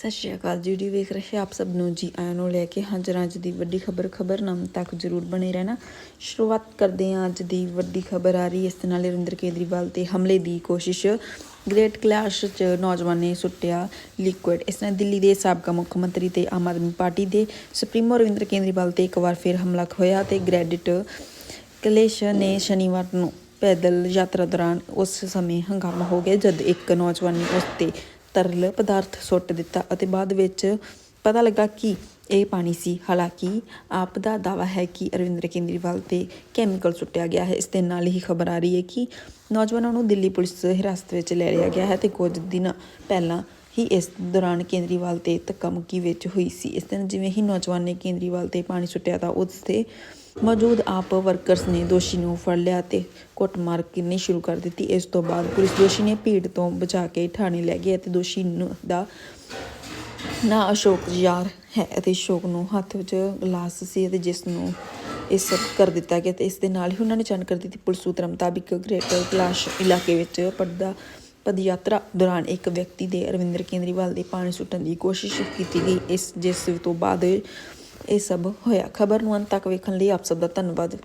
ਸਤਿ ਸ਼੍ਰੀ ਅਕਾਲ ਜੀ ਡੀ ਵੇਖ ਰਹੇ ਆਪ ਸਭ ਨੂੰ ਜੀ ਆਇਆਂ ਨੂੰ ਲੈ ਕੇ ਹਾਜ਼ਰ ਅੱਜ ਦੀ ਵੱਡੀ ਖਬਰ ਖਬਰਨਾਮ ਤੱਕ ਜਰੂਰ ਬਣੇ ਰਹਿਣਾ। ਸ਼ੁਰੂਆਤ ਕਰਦੇ ਹਾਂ ਅੱਜ ਦੀ ਵੱਡੀ ਖਬਰ ਆ ਰਹੀ ਇਸ ਨਾਲ ਰਵਿੰਦਰ ਕੇਜਰੀਵਾਲ ਤੇ ਹਮਲੇ ਦੀ ਕੋਸ਼ਿਸ਼। ਗ੍ਰੇਟ ਕਲਾਸ਼ ਚ ਨੌਜਵਾਨ ਨੇ ਸੁੱਟਿਆ ਲਿਕੁਇਡ। ਇਸ ਨਾਲ ਦਿੱਲੀ ਦੇ ਸਾਬਕਾ ਮੁੱਖ ਮੰਤਰੀ ਤੇ ਆਮ ਆਦਮੀ ਪਾਰਟੀ ਦੇ ਸੁਪਰੀਮੋ ਰਵਿੰਦਰ ਕੇਜਰੀਵਾਲ ਤੇ ਇੱਕ ਵਾਰ ਫਿਰ ਹਮਲਾ ਹੋਇਆ ਤੇ ਗ੍ਰੈਡਿਟ ਕਲੇਸ਼ ਨੇ ਸ਼ਨੀਵਾਰ ਨੂੰ ਪੈਦਲ ਯਾਤਰਾ ਦੌਰਾਨ ਉਸ ਸਮੇਂ ਹੰਗਾਮਾ ਹੋ ਗਿਆ, ਜਦ ਇੱਕ ਨੌਜਵਾਨ ਨੇ ਉਸ ਤੇ ਤਰਲ ਪਦਾਰਥ ਸੁੱਟ ਦਿੱਤਾ ਅਤੇ ਬਾਅਦ ਵਿੱਚ ਪਤਾ ਲੱਗਾ ਕਿ ਇਹ ਪਾਣੀ ਸੀ। ਹਾਲਾਂਕਿ ਆਪ ਦਾ ਦਾਵਾ ਹੈ ਕਿ ਅਰਵਿੰਦਰ ਕੇਜਰੀਵਾਲ ਤੇ ਕੈਮੀਕਲ ਸੁੱਟਿਆ ਗਿਆ ਹੈ। ਇਸ ਦੇ ਨਾਲ ਹੀ ਖਬਰ ਆ ਰਹੀ ਹੈ ਕਿ ਨੌਜਵਾਨਾਂ ਨੂੰ ਦਿੱਲੀ ਪੁਲਿਸ ਹਿਰਾਸਤ ਵਿੱਚ ਲੈ ਲਿਆ ਗਿਆ ਹੈ ਤੇ ਕੁਝ ਦਿਨ ਪਹਿਲਾਂ ਹੀ ਇਸ ਦੌਰਾਨ ਕੇਜਰੀਵਾਲ ਤੇ ਧੱਕਾਮੁੱਕੀ ਵਿੱਚ ਹੋਈ ਸੀ। ਇਸ ਦਿਨ ਜਿਵੇਂ ਹੀ ਨੌਜਵਾਨ ਨੇ ਕੇਜਰੀਵਾਲ ਤੇ ਪਾਣੀ ਸੁੱਟਿਆ ਤਾਂ ਉਸ ਤੇ ਮੌਜੂਦ ਆਪ ਵਰਕਰਸ ਨੇ ਦੋਸ਼ੀ ਨੂੰ ਫੜ ਲਿਆ ਤੇ ਕੁੱਟਮਾਰ ਕਰਨੀ ਸ਼ੁਰੂ ਕਰ ਦਿੱਤੀ। ਇਸ ਤੋਂ ਬਾਅਦ ਪੁਲਿਸ ਦੋਸ਼ੀ ਨੇ ਭੀੜ ਤੋਂ ਬਚਾ ਕੇ ਥਾਣੇ ਲੈ ਗਈ ਅਤੇ ਦੋਸ਼ੀ ਨੂੰ ਦਾ ਨਾ ਅਸ਼ੋਕ ਯਾਰ ਹੈ ਅਤੇ ਅਸ਼ੋਕ ਨੂੰ ਹੱਥ ਵਿੱਚ ਗਲਾਸ ਸੀ ਅਤੇ ਜਿਸ ਨੂੰ ਇਸ ਸਭ ਕਰ ਦਿੱਤਾ ਗਿਆ ਤੇ ਇਸ ਦੇ ਨਾਲ ਹੀ ਉਹਨਾਂ ਨੇ ਜਾਣਕਾਰੀ ਦਿੱਤੀ। ਪੁਲਿਸ ਸੂਤਰਾਂ ਮੁਤਾਬਿਕ ਗ੍ਰੇਟਰ ਕਲਾਸ਼ ਇਲਾਕੇ ਵਿੱਚ ਪੜਦਾ ਪਦਯਾਤਰਾ ਦੌਰਾਨ ਇੱਕ ਵਿਅਕਤੀ ਦੇ ਅਰਵਿੰਦਰ ਕੇਜਰੀਵਾਲ ਦੇ ਪਾਣੀ ਸੁੱਟਣ ਦੀ ਕੋਸ਼ਿਸ਼ ਕੀਤੀ ਗਈ, ਇਸ ਜਿਸ ਤੋਂ ਬਾਅਦ ਇਹ ਸਭ ਹੋਇਆ। ਖਬਰ ਨੂੰ ਅੰਤ ਤੱਕ ਵੇਖਣ ਲਈ ਆਪ ਸਭ ਦਾ ਧੰਨਵਾਦ।